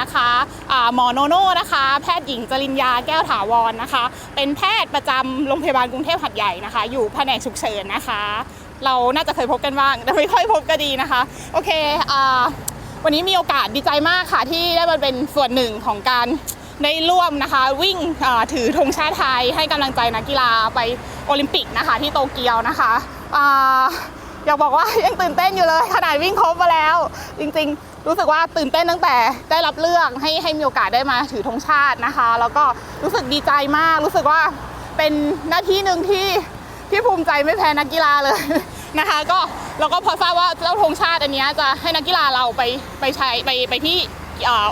นะคะหมอโนโน่นะคะ แพทย์หญิงจริญญาแก้วถาวรนะคะ เป็นแพทย์ประจำโรงพยาบาลกรุงเทพหัดใหญ่นะคะ อยู่แผนกฉุกเฉินนะคะ เราน่าจะเคยพบกันบ้างแต่ไม่ค่อยพบก็ดีนะคะ โอเคอวันนี้มีโอกาสดีใจมากค่ะ ที่ได้มาเป็นส่วนหนึ่งของการได้ร่วมนะคะ วิ่งถือธงชาติไทยให้กำลังใจนักกีฬาไปโอลิมปิกนะคะ ที่โตเกียวนะคะ อยากบอกว่ายังตื่นเต้นอยู่เลยขนาดวิ่งครบมาแล้ว จริงๆ รู้สึกว่าตื่นเต้นตั้งแต่ได้รับเลือกให้ให้มีโอกาสได้มาถือธงชาตินะคะ แล้วก็รู้สึกดีใจมาก รู้สึกว่าเป็นหน้าที่หนึ่งที่ที่ภูมิใจไม่แพ้นักกีฬาเลยนะคะก็เราก็พอทราบว่าเจ้าธงชาติอันนี้จะให้นักกีฬาเราไปไปใช้ไปไปที่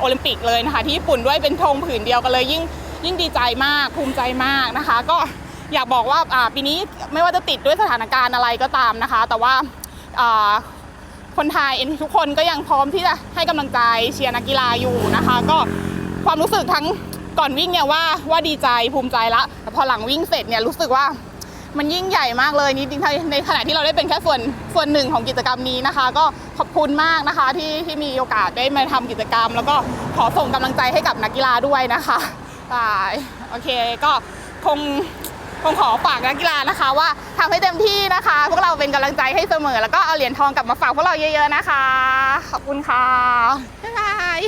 โอลิมปิกเลยนะคะที่ญี่ปุ่นด้วยเป็นธงผืนเดียวกันเลยยิ่งยิ่งดีใจมากภูมิใจมากนะคะ ก็ อยากบอกว่าปีนี้ไม่ว่าจะติดด้วยสถานการณ์อะไรก็ตามนะคะ แต่ว่าคนไทยเองทุกคนก็ยังพร้อมที่จะให้กำลังใจเชียร์นักกีฬาอยู่นะคะ ก็ความรู้สึกทั้งก่อนวิ่งเนี่ยว่าว่าดีใจภูมิใจละแต่พอหลังวิ่งเสร็จเนี่ยรู้สึกว่ามันยิ่งใหญ่มากเลยนี่จริงๆในขณะที่เราได้เป็นแค่ส่วนส่วนหนึ่งของกิจกรรมนี้นะคะ ก็ขอบคุณมากนะคะที่ที่มีโอกาสได้มาทำกิจกรรม แล้วก็ขอส่งกำลังใจให้กับนักกีฬาด้วยนะคะอ่าโอเคก็คง ผมขอฝากนักกีฬานะคะ ว่าทำให้เต็มที่นะคะ พวกเราเป็นกำลังใจให้เสมอ แล้วก็เอาเหรียญทองกลับมาฝากพวกเราเยอะ ๆนะคะ ขอบคุณค่ะบ๊ายบาย